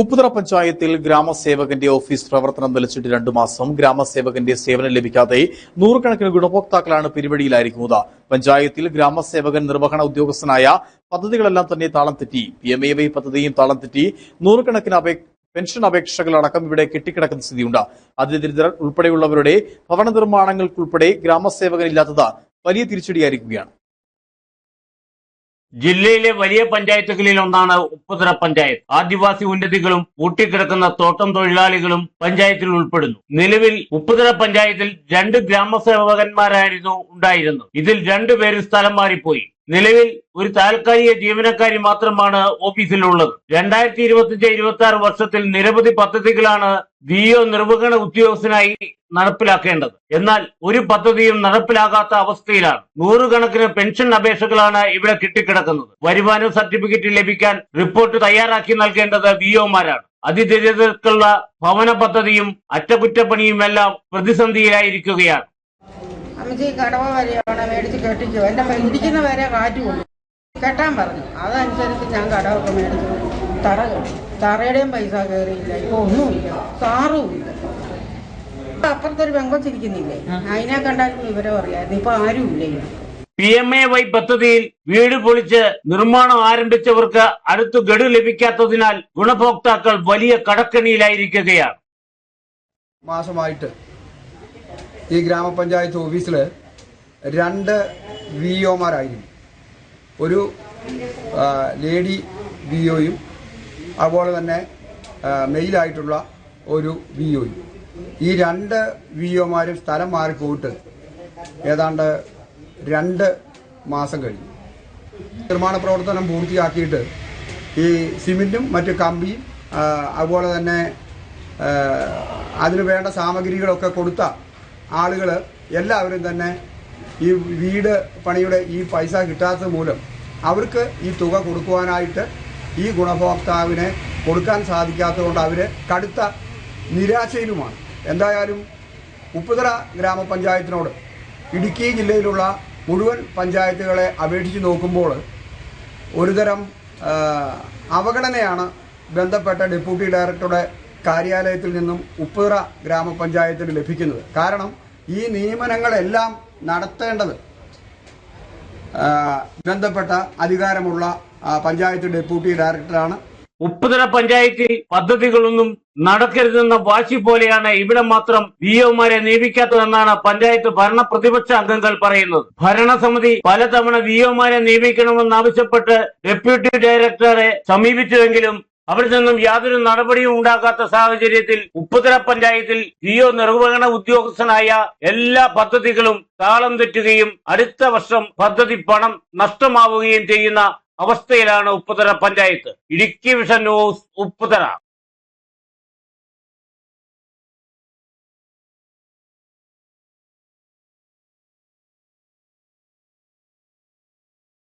ഉപ്പുതറ പഞ്ചായത്തിൽ ഗ്രാമസേവകന്റെ ഓഫീസ് പ്രവർത്തനം നിലച്ചിട്ട് രണ്ടു മാസം ഗ്രാമസേവകന്റെ സേവനം ലഭിക്കാതെ നൂറുകണക്കിന് ഗുണഭോക്താക്കളാണ് പിരിവഴിയിലായിരിക്കുന്നത് പഞ്ചായത്തിൽ ഗ്രാമസേവകൻ നിർവഹണ ഉദ്യോഗസ്ഥനായ പദ്ധതികളെല്ലാം തന്നെ താളം തെറ്റി. പി എം എ വൈ പദ്ധതിയും താളം തെറ്റി. നൂറുകണക്കിന് പെൻഷൻ അപേക്ഷകളടക്കം ഇവിടെ കെട്ടിക്കിടക്കുന്ന സ്ഥിതിയുണ്ട്. അതിദരിദ്രർ ഉൾപ്പെടെയുള്ളവരുടെ ഭവന നിർമ്മാണങ്ങൾക്കുൾപ്പെടെ ഗ്രാമസേവകനില്ലാത്തത് വലിയ തിരിച്ചടിയായിരിക്കുകയാണ്. ജില്ലയിലെ വലിയ പഞ്ചായത്തുകളിൽ ഒന്നാണ് ഉപ്പുതറ പഞ്ചായത്ത്. ആദിവാസി ഉന്നതികളും പൂട്ടിക്കിടക്കുന്ന തോട്ടം തൊഴിലാളികളും പഞ്ചായത്തിൽ ഉൾപ്പെടുന്നു. നിലവിൽ ഉപ്പുതറ പഞ്ചായത്തിൽ രണ്ട് ഗ്രാമസേവകന്മാരായിരുന്നു ഉണ്ടായിരുന്നത്. ഇതിൽ രണ്ടുപേരും സ്ഥലം മാറിപ്പോയി. നിലവിൽ ഒരു താൽക്കാലിക ജീവനക്കാരി മാത്രമാണ് ഓഫീസിലുള്ളത്. രണ്ടായിരത്തി ഇരുപത്തിയഞ്ച് ഇരുപത്തി ആറ് വർഷത്തിൽ നിരവധി പദ്ധതികളാണ് വിഒ നിർവഹണ ഉദ്യോഗസ്ഥനായി നടപ്പിലാക്കേണ്ടത്. എന്നാൽ ഒരു പദ്ധതിയും നടപ്പിലാകാത്ത അവസ്ഥയിലാണ്. നൂറുകണക്കിന് പെൻഷൻ അപേക്ഷകളാണ് ഇവിടെ കിട്ടിക്കിടക്കുന്നത്. വരുമാന സർട്ടിഫിക്കറ്റ് ലഭിക്കാൻ റിപ്പോർട്ട് തയ്യാറാക്കി നൽകേണ്ടത് വിഒമാരാണ് അതിദരിദ്രർക്കുള്ള ഭവന പദ്ധതിയും അറ്റകുറ്റപ്പണിയുമെല്ലാം പ്രതിസന്ധിയിലായിരിക്കുകയാണ്. അമ്മച്ചി കടവ വരെയാണ് മേടിച്ച് കെട്ടിക്കോ. എന്റെ ഇരിക്കുന്ന വരെ കാറ്റ് കൊണ്ടു കെട്ടാൻ പറഞ്ഞു. അതനുസരിച്ച് ഞാൻ കടവൊക്കെ മേടിച്ചു. തറ കെട്ടി. തറയുടെയും പൈസ കയറിയില്ല. ഇപ്പൊ ഒന്നുമില്ല. സാറുമില്ല. അപ്പുറത്തൊരു പെങ്കൊച്ചിരിക്കുന്നില്ലേ അതിനെ കണ്ടാലും വിവരം അറിയായിരുന്നു ഇപ്പൊ ആരുമില്ല. പി എം എ വൈ പദ്ധതിയിൽ വീട് പൊളിച്ച് നിർമ്മാണം ആരംഭിച്ചവർക്ക് അടുത്ത് ഗഡു ലഭിക്കാത്തതിനാൽ ഗുണഭോക്താക്കൾ വലിയ കടക്കണിയിലായിരിക്കുകയാണ്. മാസമായിട്ട് ഈ ഗ്രാമപഞ്ചായത്ത് ഓഫീസിൽ രണ്ട് വി ഒമാരായിരുന്നു ഒരു ലേഡി വി ഒയും അതുപോലെ തന്നെ മെയിലായിട്ടുള്ള ഒരു വി ഒയും ഈ രണ്ട് വി ഒമാരും സ്ഥലം മാറിപ്പോയിട്ട് ഏതാണ്ട് രണ്ട് മാസം കഴിഞ്ഞു. നിർമ്മാണ പ്രവർത്തനം പൂർത്തിയാക്കിയിട്ട് ഈ സിമെന്റും മറ്റ് കമ്പിയും അതുപോലെ തന്നെ അതിന് വേണ്ട സാമഗ്രികളൊക്കെ കൊടുത്ത ആളുകൾ എല്ലാവരും തന്നെ ഈ വീട് പണിയുടെ ഈ പൈസ കിട്ടാത്തത് മൂലം അവർക്ക് ഈ തുക കൊടുക്കുവാനായിട്ട് ഈ ഗുണഭോക്താവിനെ കൊടുക്കാൻ സാധിക്കാത്തതുകൊണ്ട് അവർ കടുത്ത നിരാശയിലുമാണ്. എന്തായാലും ഉപ്പുതറ ഗ്രാമപഞ്ചായത്തിനോട് ഇടുക്കി ജില്ലയിലുള്ള മുഴുവൻ പഞ്ചായത്തുകളെ അപേക്ഷിച്ച് നോക്കുമ്പോൾ ഒരുതരം അവഗണനയാണ് ബന്ധപ്പെട്ട ഡെപ്യൂട്ടി ഡയറക്ടറുടെ കാര്യാലയത്തിൽ നിന്നും ഉപ്പുതറ ഗ്രാമപഞ്ചായത്തിന് ലഭിക്കുന്നത്. കാരണം ഈ നിയമനങ്ങളെല്ലാം നടത്തേണ്ടത്. ബന്ധപ്പെട്ട അധികാരമുള്ള പഞ്ചായത്ത് ഡെപ്യൂട്ടി ഡയറക്ടറാണ്. ഉപ്പുതല പഞ്ചായത്തിൽ പദ്ധതികളൊന്നും നടക്കരുതെന്ന വാശി പോലെയാണ് ഇവിടെ മാത്രം വിഒമാരെ നിയമിക്കാത്തതെന്നാണ് പഞ്ചായത്ത് ഭരണ പ്രതിപക്ഷ അംഗങ്ങൾ പറയുന്നത്. ഭരണസമിതി പലതവണ വിഒമാരെ നിയമിക്കണമെന്നാവശ്യപ്പെട്ട് ഡെപ്യൂട്ടി ഡയറക്ടറെ സമീപിച്ചുവെങ്കിലും അവിടെ നിന്നും യാതൊരു നടപടിയും ഉണ്ടാകാത്ത സാഹചര്യത്തിൽ ഉപ്പുതല പഞ്ചായത്തിൽ വിഒ നിർവഹണ ഉദ്യോഗസ്ഥനായ എല്ലാ പദ്ധതികളും താളം തെറ്റുകയും അടുത്ത വർഷം പദ്ധതി പണം നഷ്ടമാവുകയും ചെയ്യുന്ന അവസ്ഥയിലാണ് Upputhala panchayat. Idukki vision news Upputhara